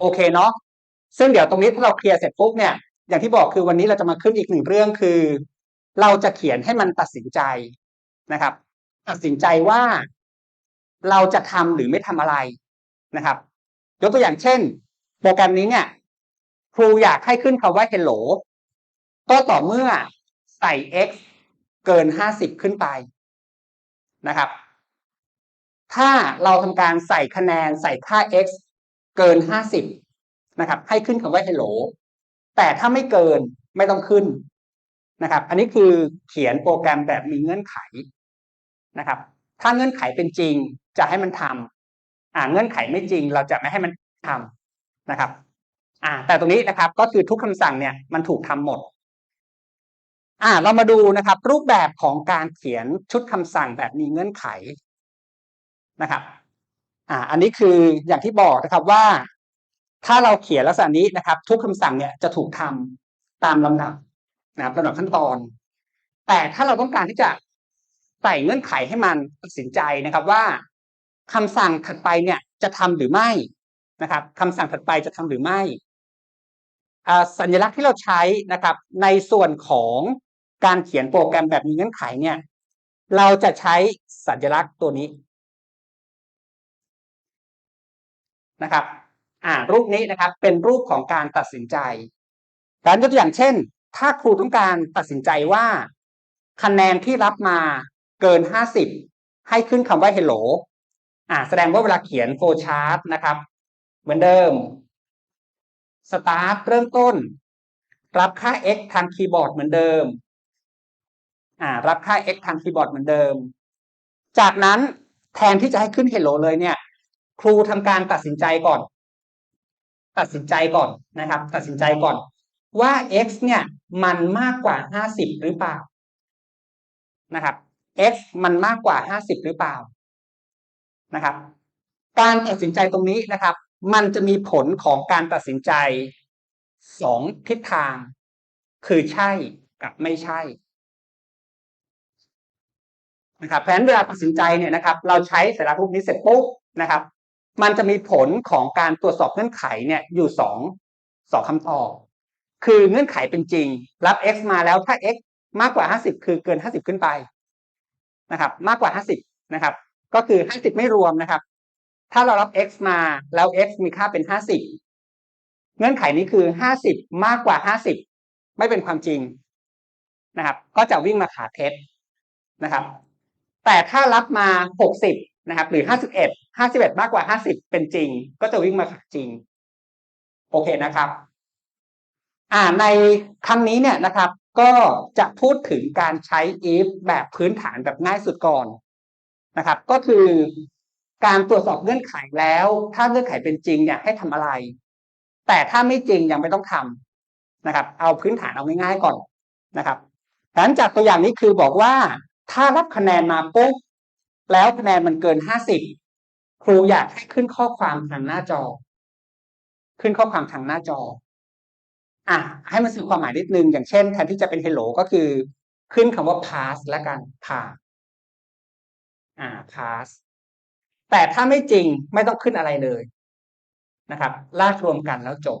โอเคเนาะซึ่งเดี๋ยวตรงนี้ถ้าเราเคลียร์เสร็จปุ๊บเนี่ย อย่างที่บอกคือวันนี้เราจะมาขึ้นอีกหนึ่งเรื่องคือ เราจะเขียนให้มันตัดสินใจนะครับ ตัดสินใจว่าเราจะทำหรือไม่ทำอะไรนะครับ ยกตัวอย่างเช่น โปรแกรมนี้เนี่ยครูอยากให้ขึ้นคำว่า hello ก็ต่อเมื่อใส่ x เกินห้าสิบขึ้นไปนะครับ ถ้าเราทำการใส่คะแนนใส่ค่า x เกินห้าสิบนะครับ ให้ขึ้นคำว่า hello แต่ถ้าไม่เกินไม่ต้องขึ้นนะครับ อันนี้คือเขียนโปรแกรมแบบมีเงื่อนไขนะครับ ถ้าเงื่อนไขเป็นจริงจะให้มันทำอ่าเงื่อนไขไม่จริง เราจะไม่ให้มันทำนะครับ อ่า แต่ตรงนี้นะครับ ก็คือทุกคำสั่งเนี่ยมันถูกทำหมด อ่า เรามาดูนะครับ รูปแบบของการเขียนชุดคำสั่งแบบมีเงื่อนไขนะครับ อ่าอันนี้คืออย่างที่บอกนะครับว่า ถ้าเราเขียนลักษณะนี้นะครับ ทุกคำสั่งเนี่ยจะถูกทำตามลำดับนะครับลำดับขั้นตอน แต่ถ้าเราต้องการที่จะใส่เงื่อนไขให้มันตัดสินใจนะครับว่าคำสั่งถัดไปเนี่ยจะทำหรือไม่นะครับคำสั่งถัดไปจะทำหรือไม่สัญลักษณ์ที่เราใช้นะครับ ในส่วนของการเขียนโปรแกรมแบบมีเงื่อนไขเนี่ย เราจะใช้สัญลักษณ์ตัวนี้ นะครับอ่ารูปนี้นะครับเป็นรูปของการตัดสินใจ การยกตัวอย่างเช่น ถ้าครูต้องการตัดสินใจว่า คะแนนที่รับมาเกินห้าสิบให้ขึ้นคำว่า hello อ่าแสดงว่าเวลาเขียนโฟชาร์ตนะครับ เหมือนเดิม start เริ่มต้น รับค่า x ทางคีย์บอร์ดเหมือนเดิมอ่ารับค่า x ทางคีย์บอร์ดเหมือนเดิม จากนั้นแทนที่จะให้ขึ้น hello เลยเนี่ย ครูทำการตัดสินใจก่อน ตัดสินใจก่อนนะครับ ตัดสินใจก่อน ว่า x เนี่ยมันมากกว่าห้าสิบหรือเปล่านะครับ x มันมากกว่าห้าสิบหรือเปล่านะครับ การตัดสินใจตรงนี้นะครับ มันจะมีผลของการตัดสินใจสองทิศทาง คือใช่กับไม่ใช่นะครับเพราะฉะนั้นเวลาตัดสินใจเนี่ยนะครับ เราใช้สัญลักษณ์รูปนี้เสร็จปุ๊บนะครับ มันจะมีผลของการตรวจสอบเงื่อนไขเนี่ยอยู่สองสองคำตอบ คือเงื่อนไขเป็นจริง รับ x มาแล้วถ้า x มากกว่าห้าสิบคือเกินห้าสิบขึ้นไปนะครับ มากกว่าห้าสิบนะครับ ก็คือห้าสิบไม่รวมนะครับ ถ้าเรารับ x มาแล้ว x มีค่าเป็นห้าสิบเงื่อนไขนี้คือห้าสิบมากกว่าห้าสิบไม่เป็นความจริงนะครับ ก็จะวิ่งมาขาเท็จนะครับ แต่ถ้ารับมาหกสิบ นะครับ หรือห้าสิบเอ็ดห้าสิบเอ็ดมากกว่าห้าสิบเป็นจริง ก็จะวิ่งมาขาจริง โอเคนะครับ อ่าในครั้งนี้เนี่ยนะครับ ก็จะพูดถึงการใช้ if แบบพื้นฐานแบบง่ายสุดก่อนนะครับ ก็คือการตรวจสอบเงื่อนไขแล้ว ถ้าเงื่อนไขเป็นจริงเนี่ยให้ทำอะไร แต่ถ้าไม่จริงยังไม่ต้องทำนะครับ เอาพื้นฐานเอาง่ายๆก่อนนะครับหลังจากตัวอย่างนี้คือบอกว่าถ้ารับคะแนนมาปุ๊บ แล้วคะแนนมันเกินห้าสิบครูอยากให้ขึ้นข้อความทางหน้าจอ ขึ้นข้อความทางหน้าจอ อะ ให้มันสื่อความหมายนิดนึง อย่างเช่นแทนที่จะเป็น hello ก็คือ ขึ้นคำว่า pass แล้วกันผ่านอ่า pass แต่ถ้าไม่จริงไม่ต้องขึ้นอะไรเลยนะครับ ลากรวมกันแล้วจบ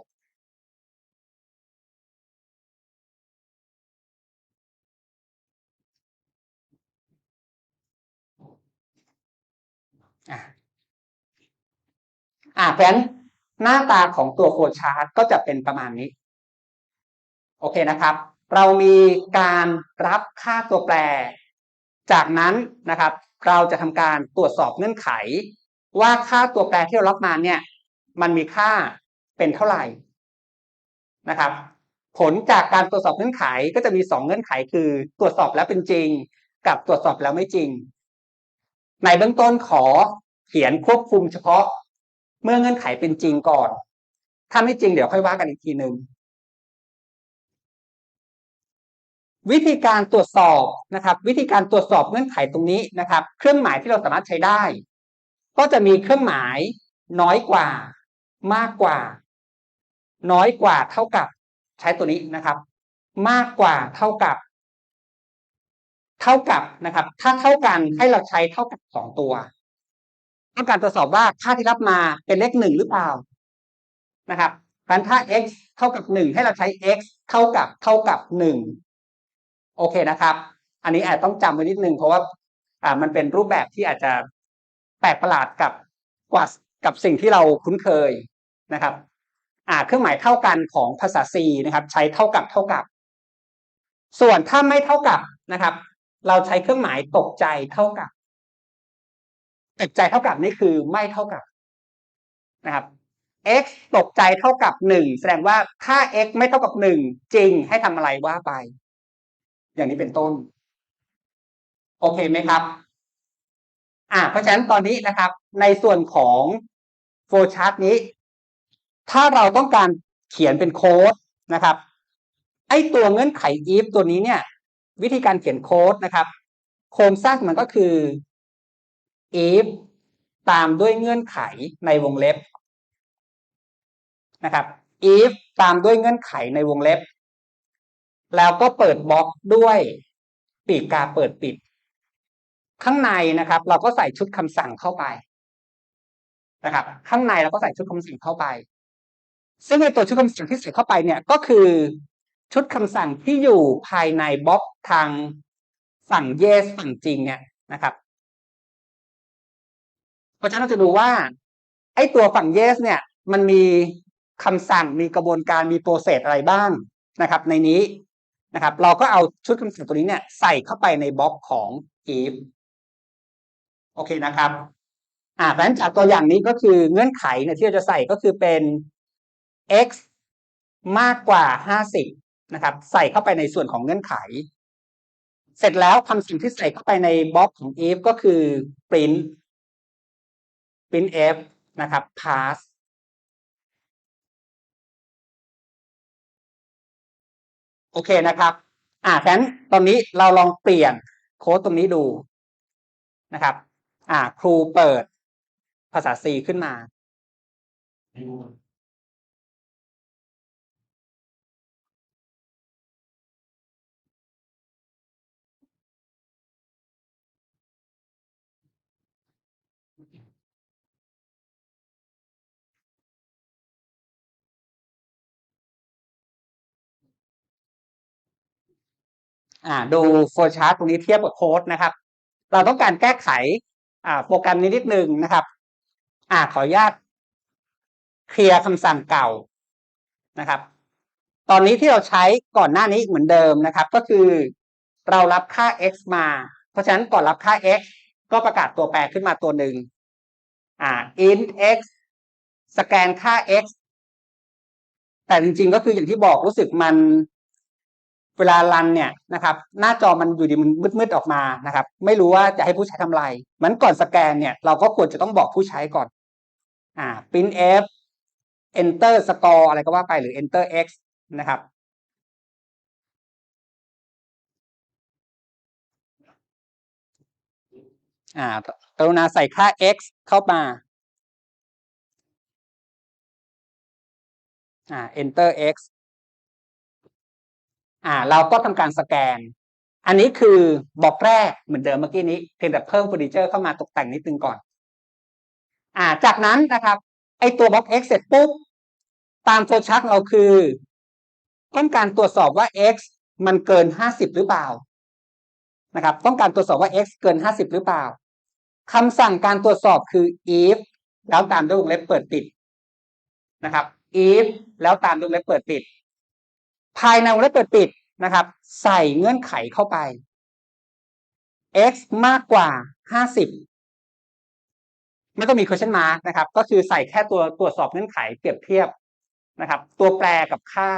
อ่าเพราะฉะนั้นหน้าตาของตัวโฟลชาร์ตก็จะเป็นประมาณนี้ โอเคนะครับ เรามีการรับค่าตัวแปร จากนั้นนะครับ เราจะทำการตรวจสอบเงื่อนไข ว่าค่าตัวแปรที่เรารับมาเนี่ย มันมีค่าเป็นเท่าไหร่นะครับ ผลจากการตรวจสอบเงื่อนไขก็จะมีสองเงื่อนไขคือตรวจสอบแล้วเป็นจริง กับตรวจสอบแล้วไม่จริง ในเบื้องต้นขอเขียนควบคุมเฉพาะ เมื่อเงื่อนไขเป็นจริงก่อน ถ้าไม่จริงเดี๋ยวค่อยว่ากันอีกทีหนึ่งวิธีการตรวจสอบนะครับ วิธีการตรวจสอบเงื่อนไขตรงนี้นะครับ เครื่องหมายที่เราสามารถใช้ได้ ก็จะมีเครื่องหมายน้อยกว่า มากกว่า น้อยกว่าเท่ากับใช้ตัวนี้นะครับ มากกว่าเท่ากับ เท่ากับนะครับ ถ้าเท่ากันให้เราใช้เท่ากับสองตัว ต้องการตรวจสอบว่าค่าที่รับมาเป็นเลขหนึ่งหรือเปล่านะครับดังนั้นถ้า x เท่ากับหนึ่งให้เราใช้ x เท่ากับเท่ากับหนึ่งโอเคนะครับ อันนี้อาจต้องจำไว้นิดนึงเพราะว่าอ่ามันเป็นรูปแบบที่อาจจะแปลกประหลาดกับกว่ากับสิ่งที่เราคุ้นเคยนะครับ อ่า เครื่องหมายเท่ากันของภาษา C นะครับ ใช้เท่ากับเท่ากับ ส่วนถ้าไม่เท่ากับนะครับ เราใช้เครื่องหมายตกใจเท่ากับ ตกใจเท่ากับนี่คือไม่เท่ากับนะครับ x ตกใจเท่ากับหนึ่งแสดงว่าถ้า x ไม่เท่ากับหนึ่งจริงให้ทำอะไรว่าไป อย่างนี้เป็นต้น โอเคไหมครับ อ่า เพราะฉะนั้นตอนนี้นะครับ ในส่วนของโฟล์ชาร์ตนี้ ถ้าเราต้องการเขียนเป็นโค้ดนะครับ ไอตัวเงื่อนไข if ตัวนี้เนี่ย วิธีการเขียนโค้ดนะครับ โครงสร้างมันก็คือ if ตามด้วยเงื่อนไขในวงเล็บนะครับ if ตามด้วยเงื่อนไขในวงเล็บ แล้วก็เปิดบล็อกด้วยปีกกาเปิดปิด ข้างในนะครับ เราก็ใส่ชุดคำสั่งเข้าไปนะครับ ข้างในเราก็ใส่ชุดคำสั่งเข้าไป ซึ่งในตัวชุดคำสั่งที่ใส่เข้าไปเนี่ยก็คือชุดคำสั่งที่อยู่ภายในบล็อกทางฝั่ง yes ฝั่งจริงเนี่ยนะครับ เพราะฉะนั้นเราจะดูว่า ไอ้ตัวฝั่ง yes เนี่ย มันมีคำสั่งมีกระบวนการมีโปรเซสอะไรบ้างนะครับ ในนี้นะครับ เราก็เอาชุดคำสั่งตัวนี้เนี่ยใส่เข้าไปในบล็อกของ if โอเคนะครับอ่าเพราะฉะนั้นจากตัวอย่างนี้ก็คือเงื่อนไขเนี่ยที่เราจะใส่ก็คือเป็น x มากกว่าห้าสิบนะครับ ใส่เข้าไปในส่วนของเงื่อนไข เสร็จแล้วคำสั่งที่ใส่เข้าไปในบล็อกของ if ก็คือ print print f นะครับ pass โอเคนะครับ อ่าฉะนั้นตอนนี้เราลองเปลี่ยนโค้ดตรงนี้ดูนะครับ อ่า ครูเปิดภาษา C ขึ้นมา อ่าดูโฟล์ชาร์ตตรงนี้เทียบกับโค้ดนะครับ เราต้องการแก้ไขอ่าโปรแกรมนี้นิดนึงนะครับ อ่าขออนุญาตเคลียร์คำสั่งเก่านะครับ ตอนนี้ที่เราใช้ก่อนหน้านี้เหมือนเดิมนะครับ ก็คือเรารับค่า x มา เพราะฉะนั้นก่อนรับค่า x ก็ประกาศตัวแปรขึ้นมาตัวหนึ่งอ่า int x สแกนค่า x แต่จริงๆก็คืออย่างที่บอกรู้สึกมัน เวลารันเนี่ยนะครับหน้าจอมันอยู่ดีมันมืดๆออกมานะครับ ไม่รู้ว่าจะให้ผู้ใช้ทำอะไรมันก่อนสแกนเนี่ยเราก็ควรจะต้องบอกผู้ใช้ก่อนอ่า print f enter score อะไรก็ว่าไปหรือ enter x นะครับอ่ากรุณาใส่ค่า x เข้ามาอ่า enter x อ่า เราก็ทำการสแกน อันนี้คือบล็อกแรกเหมือนเดิมเมื่อกี้นี้เพียงแต่เพิ่มเฟอร์นิเจอร์เข้ามาตกแต่งนิดนึงก่อน อ่า จากนั้นนะครับ ไอตัวบล็อก x เสร็จปุ๊บตามโฟล์ชาร์ตเราคือ ต้องการตรวจสอบว่า x มันเกินห้าสิบหรือเปล่านะครับ ต้องการตรวจสอบว่า x เกินห้าสิบหรือเปล่าคำสั่งการตรวจสอบคือ if แล้วตามด้วยวงเล็บเปิดปิดนะครับ if แล้วตามด้วยวงเล็บเปิดปิด ภายในวงเล็บเปิดปิดนะครับ ใส่เงื่อนไขเข้าไป x มากกว่าห้าสิบไม่ต้องมี question mark นะครับ ก็คือใส่แค่ตัวตรวจสอบเงื่อนไขเปรียบเทียบนะครับ ตัวแปรกับค่า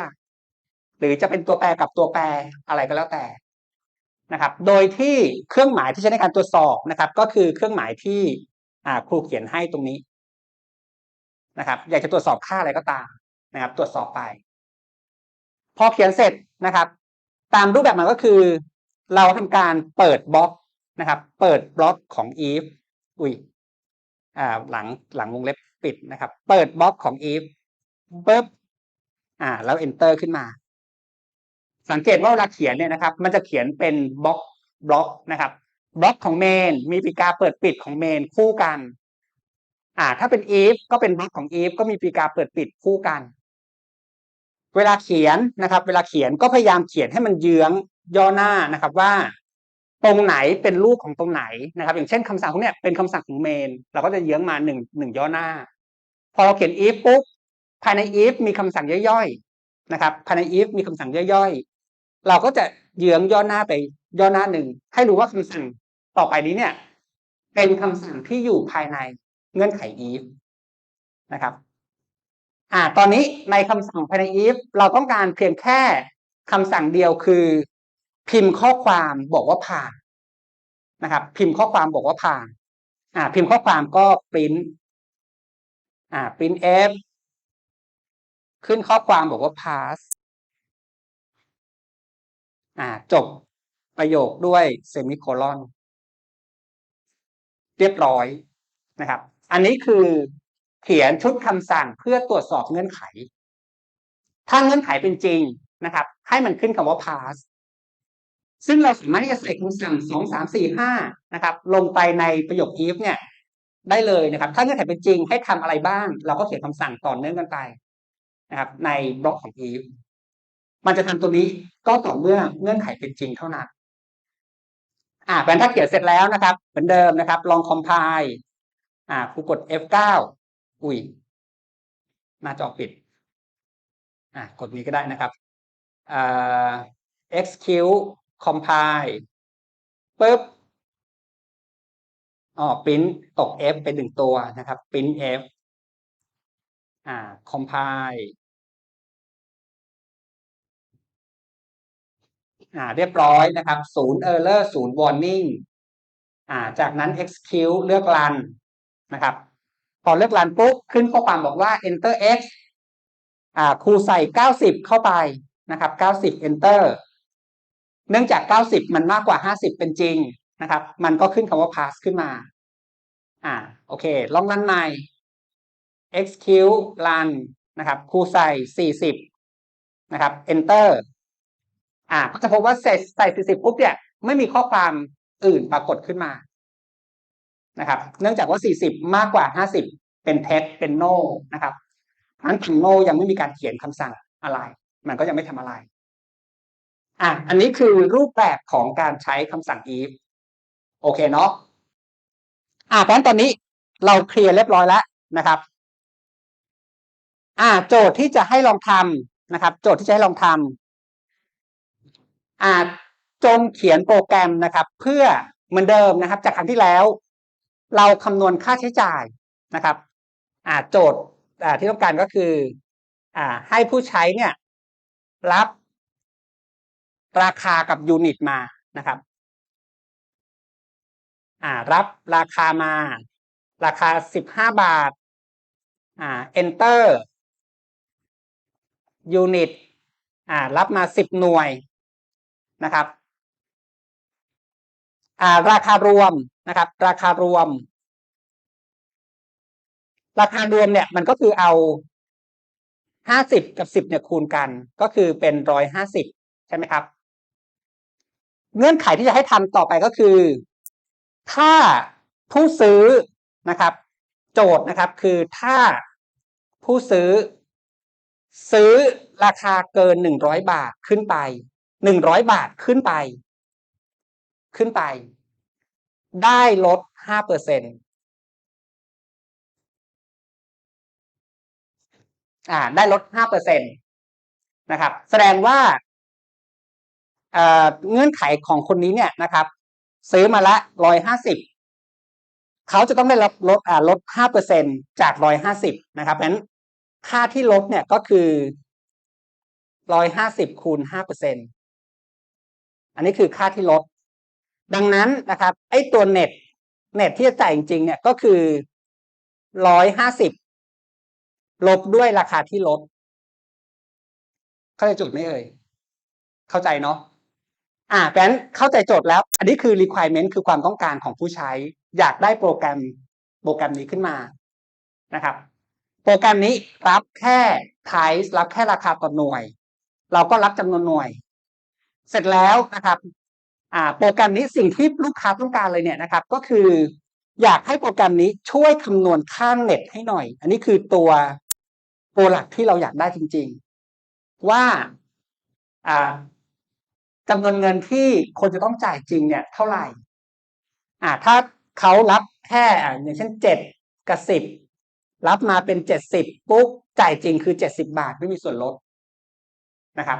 หรือจะเป็นตัวแปรกับตัวแปรอะไรก็แล้วแต่นะครับ โดยที่เครื่องหมายที่ใช้ในการตรวจสอบนะครับ ก็คือเครื่องหมายที่ครูเขียนให้ตรงนี้นะครับ อยากจะตรวจสอบค่าอะไรก็ตามนะครับ ตรวจสอบไป พอเขียนเสร็จนะครับ ตามรูปแบบมันก็คือ เราทำการเปิดบล็อกนะครับ เปิดบล็อกของ if อุ้ยอ่าหลังหลังวงเล็บปิดนะครับ เปิดบล็อกของ if ปุ๊บอ่า แล้ว enter ขึ้นมา สังเกตว่าเวลาเขียนเนี่ยนะครับ มันจะเขียนเป็นบล็อกบล็อกนะครับบล็อกของเมนมีปีกาเปิดปิดของเมนคู่กัน อ่า ถ้าเป็น if ก็เป็นบล็อกของ if ก็มีปีกาเปิดปิดคู่กัน เวลาเขียนนะครับ เวลาเขียนก็พยายามเขียนให้มันเยื้องย่อหน้านะครับว่า ตรงไหนเป็นรูปของตรงไหนนะครับ อย่างเช่นคำสั่งพวกเนี้ยเป็นคำสั่งของเมนเราก็จะเยื้องมาหนึ่งหนึ่งย่อหน้า พอเราเขียน if ปุ๊บภายใน if มีคำสั่งย่อยๆนะครับ ภายใน if มีคำสั่งย่อยๆ เราก็จะเยื้องย่อหน้าไปย่อหน้าหนึ่งให้รู้ว่าคำสั่งต่อไปนี้เนี่ย เป็นคำสั่งที่อยู่ภายในเงื่อนไข if นะครับ อ่า ตอนนี้ในคำสั่งภายใน if เราต้องการเพียงแค่คำสั่งเดียวคือ พิมพ์ข้อความบอกว่าผ่านนะครับ พิมพ์ข้อความบอกว่าผ่าน อ่า พิมพ์ข้อความก็ปริ้นอ่าปริ้น f ขึ้นข้อความบอกว่า pass อ่า จบประโยคด้วยเซมิโคลอน เรียบร้อยนะครับ อันนี้คือ เขียนชุดคำสั่งเพื่อตรวจสอบเงื่อนไข ถ้าเงื่อนไขเป็นจริงนะครับ ให้มันขึ้นคำว่า pass ซึ่งเราสามารถที่จะใส่คำสั่งสองสามสี่ห้านะครับ ลงไปในประโยค if เนี่ย ได้เลยนะครับ ถ้าเงื่อนไขเป็นจริงให้ทำอะไรบ้าง เราก็เขียนคำสั่งต่อเนื่องกันไปนะครับ ในบล็อกของ if มันจะทำตัวนี้ก็ต่อเมื่อเงื่อนไขเป็นจริงเท่านั้นอ่าแปลถ้าเขียนเสร็จแล้วนะครับ เหมือนเดิมนะครับ ลองคอมไพล์อ่าครูกด F9 อุ้ย หน้าจอปิด อ่ากดนี้ก็ได้นะครับอ่า execute compile ปึ๊บอ๋อปริ้นตก F เป็นหนึ่งตัวนะครับปริ้น F อ่า compile อ่า เรียบร้อยนะครับศูนย์ error ศูนย์ warning อ่า จากนั้น execute เลือก run นะครับ พอเลือก run ปุ๊บขึ้นข้อความบอกว่า enter x อ่าครูใส่90เข้าไปนะครับ90 enter เนื่องจาก90มันมากกว่า50เป็นจริงนะครับ มันก็ขึ้นคำว่า pass ขึ้นมา อ่า โอเค ลองรันใหม่ execute run นะครับครูใส่40นะครับ enter อ่าก็จะพบว่าใส่ใส่40ปุ๊บเนี่ยไม่มีข้อความอื่นปรากฏขึ้นมา นะครับ เนื่องจากว่า 40 มากกว่า 50 เป็น tet เป็น no นะครับทั้งถึง no ยังไม่มีการเขียนคำสั่งอะไร มันก็ยังไม่ทำอะไร อะ อันนี้คือรูปแบบของการใช้คำสั่ง if โอเคเนาะ อะเพราะตอนนี้เราเคลียร์เรียบร้อยแล้วนะครับ อ่าโจทย์ที่จะให้ลองทำนะครับ โจทย์ที่จะให้ลองทำอ่าจงเขียนโปรแกรมนะครับ เพื่อเหมือนเดิมนะครับ จากครั้งที่แล้ว เราคำนวณค่าใช้จ่ายนะครับอ่าโจทย์อ่าที่ต้องการก็คืออ่าให้ผู้ใช้เนี่ยรับราคากับยูนิตมานะครับอ่ารับราคามา ราคาสิบห้าบาทอ่า enter ยูนิตอ่ารับมาสิบหน่วยนะครับอ่าราคารวม นะครับ ราคารวม ราคารวมเนี่ย มันก็คือเอาห้าสิบกับสิบเนี่ยคูณกัน ก็คือเป็นร้อยห้าสิบใช่ไหมครับ เงื่อนไขที่จะให้ทำต่อไปก็คือ ถ้าผู้ซื้อนะครับ โจทย์นะครับ คือถ้าผู้ซื้อ ซื้อราคาเกินหนึ่งร้อยบาทขึ้นไปหนึ่งร้อยบาทขึ้นไป ขึ้นไป ได้ลดห้าเปอร์เซ็นอ่า ได้ลดห้าเปอร์เซ็นตนะครับ แสดงว่าเอ่อเงื่อนไขของคนนี้เนี่ยนะครับ ซื้อมาละร้อยห้าสิบเขาจะต้องได้รับลดอ่าลดห้าเปอร์เซ็นจากร้อยห้าสิบนะครับเพราะฉะนั้นค่าที่ลดเนี่ยก็คือร้อยห้าสิบคูณห้าเปอร์เซ็นอันนี้คือค่าที่ลด ดังนั้นนะครับ ไอ้ตัวเน็ตเน็ตที่จะจ่ายจริง ๆ เนี่ยก็คือร้อยห้าสิบลบด้วยราคาที่ลด เข้าใจจุดไหมเอ่ย เข้าใจเนาะอ่าแปนเข้าใจโจทย์แล้ว อันนี้คือ requirement คือความต้องการของผู้ใช้ อยากได้โปรแกรมโปรแกรมนี้ขึ้นมานะครับ โปรแกรมนี้รับแค่ price รับแค่ราคาต่อหน่วย เราก็รับจำนวนหน่วย เสร็จแล้วนะครับ อ่าโปรแกรมนี้สิ่งที่ลูกค้าต้องการเลยเนี่ยนะครับ ก็คืออยากให้โปรแกรมนี้ช่วยคำนวณค่าเน็ตให้หน่อย อันนี้คือตัวโปรหลักที่เราอยากได้จริง ๆ ว่าอ่าจำนวนเงินที่คนจะต้องจ่ายจริงเนี่ยเท่าไหร่ อ่า ถ้าเขารับแค่อ่าอย่างเช่นเจ็ดกับสิบรับมาเป็นเจ็ดสิบปุ๊บจ่ายจริงคือเจ็ดสิบาทไม่มีส่วนลดนะครับ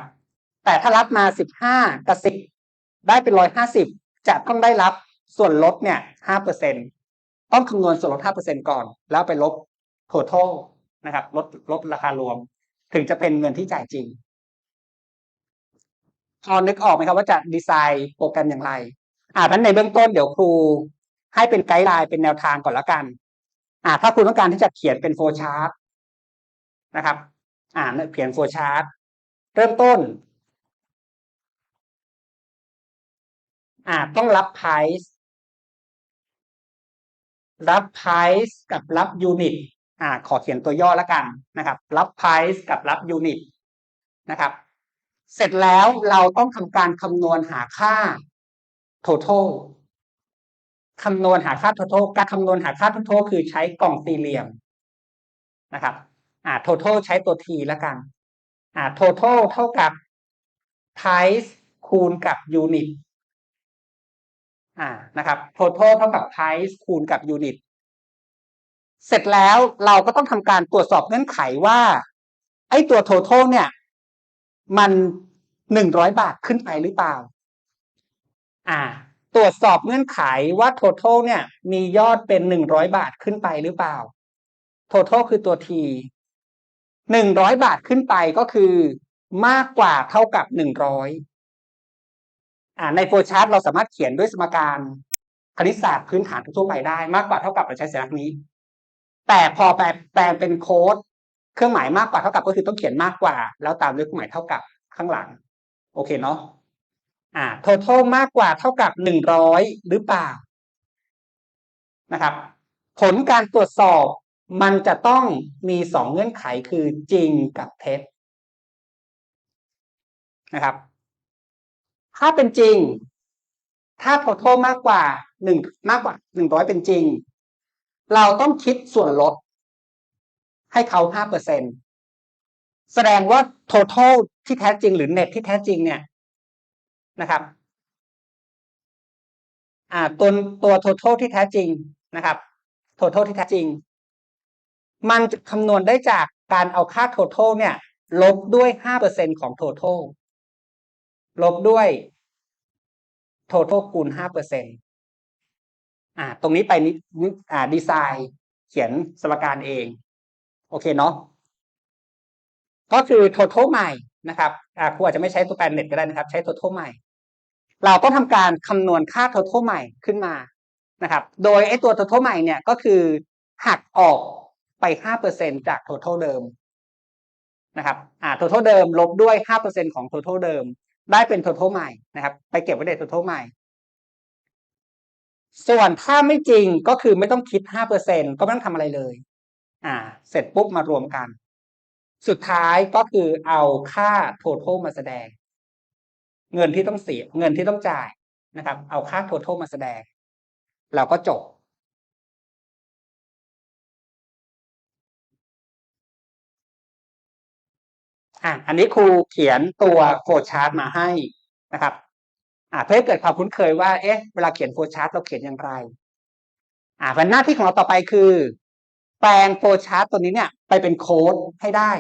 แต่ถ้ารับมาสิบห้ากับสิบ ได้เป็นร้อยห้าสิบจะต้องได้รับส่วนลดเนี่ยห้าเปอร์เซ็นต้องคำนวณส่วนลดห้าเปอร์เซ็นก่อน แล้วไปลบ total นะครับ ลดลดราคารวม ถึงจะเป็นเงินที่จ่ายจริงพอนึกออกไหมครับว่าจะดีไซน์โปรแกรมอย่างไร อ่านั้นในเบื้องต้นเดี๋ยวครู ให้เป็นไกด์ไลน์เป็นแนวทางก่อนละกัน อ่า ถ้าคุณต้องการที่จะเขียนเป็นโฟชาร์ตนะครับ อ่าเขียนโฟชาร์ตเริ่มต้น อ่าต้องรับ price รับ price กับรับ unit อ่า ขอเขียนตัวย่อแล้วกันนะครับ รับ price กับรับ unit นะครับ เสร็จแล้วเราต้องทำการคำนวณหาค่า total คำนวณหาค่า total การคำนวณหาค่า total คือใช้กล่องสี่เหลี่ยมนะครับ อ่า total ใช้ตัว t แล้วกัน อ่า total เท่ากับ price คูณกับ unit อ่านะครับ total เท่ากับ price คูณกับ unit เสร็จแล้วเราก็ต้องทำการตรวจสอบเงื่อนไขว่า ไอ้ตัว total เนี่ย มันหนึ่งร้อยบาทขึ้นไปหรือเปล่า อ่า ตรวจสอบเงื่อนไขว่า total เนี่ย มียอดเป็นหนึ่งร้อยบาทขึ้นไปหรือเปล่า total คือตัว t หนึ่งร้อยบาทขึ้นไปก็คือ มากกว่าเท่ากับหนึ่งร้อย ในโฟล์ชาร์ตเราสามารถเขียนด้วยสมการคณิตศาสตร์พื้นฐานทั่วไปได้มากกว่าเท่ากับเราใช้สัญลักษณ์นี้ แต่พอแปลแปลงเป็นโค้ดเครื่องหมายมากกว่าเท่ากับก็คือต้องเขียนมากกว่า แล้วตามด้วยเครื่องหมายเท่ากับข้างหลัง โอเคเนาะอ่า total มากกว่าเท่ากับหนึ่งร้อยหรือเปล่านะครับ ผลการตรวจสอบมันจะต้องมีสองเงื่อนไขคือจริงกับเท็จนะครับ ถ้าเป็นจริง ถ้า total มากกว่าหนึ่งมากกว่าหนึ่งร้อยเป็นจริง เราต้องคิดส่วนลด ให้เขาห้าเปอร์เซ็นแสดงว่า total ที่แท้จริง หรือ net ที่แท้จริงเนี่ยนะครับอ่าตัวตัว total ที่แท้จริงนะครับ total ที่แท้จริง มันคำนวณได้จากการเอาค่า total เนี่ย ลบด้วยห้าเปอร์เซ็นของ total ลบด้วย total คูณห้าเปอร์เซ็นอ่า ตรงนี้ไปนิอ่าดีไซน์เขียนสมการเอง โอเคเนาะก็คือ total ใหม่นะครับอ่าครูอาจจะไม่ใช้ตัวแปรเน็ตก็ได้นะครับ ใช้ total ใหม่ เราก็ทำการคำนวณค่า total ใหม่ขึ้นมานะครับ โดยไอ้ตัว total ใหม่เนี่ยก็คือหักออกไปห้าเปอร์เซ็นจาก total เดิมนะครับ อ่า total เดิมลบด้วยห้าเปอร์เซ็นของ total เดิม ได้เป็น total ใหม่นะครับ ไปเก็บไว้ใน total ใหม่ ส่วนถ้าไม่จริงก็คือไม่ต้องคิดห้าเปอร์เซ็นก็ไม่ต้องทำอะไรเลย อ่า เสร็จปุ๊บมารวมกัน สุดท้ายก็คือเอาค่า total มาแสดง เงินที่ต้องเสีย เงินที่ต้องจ่ายนะครับ เอาค่า total มาแสดง เราก็จบ อะอันนี้ครูเขียนตัวโฟล์ชาร์ตมาให้นะครับอ่าเพื่อให้เกิดความคุ้นเคยว่า เอ๊ะ เวลาเขียนโฟล์ชาร์ตเราเขียนอย่างไร อ่าวันหน้าที่ของเราต่อไปคือ แปลงโฟล์ชาร์ตตัวนี้เนี่ย ไปเป็นโค้ดให้ได้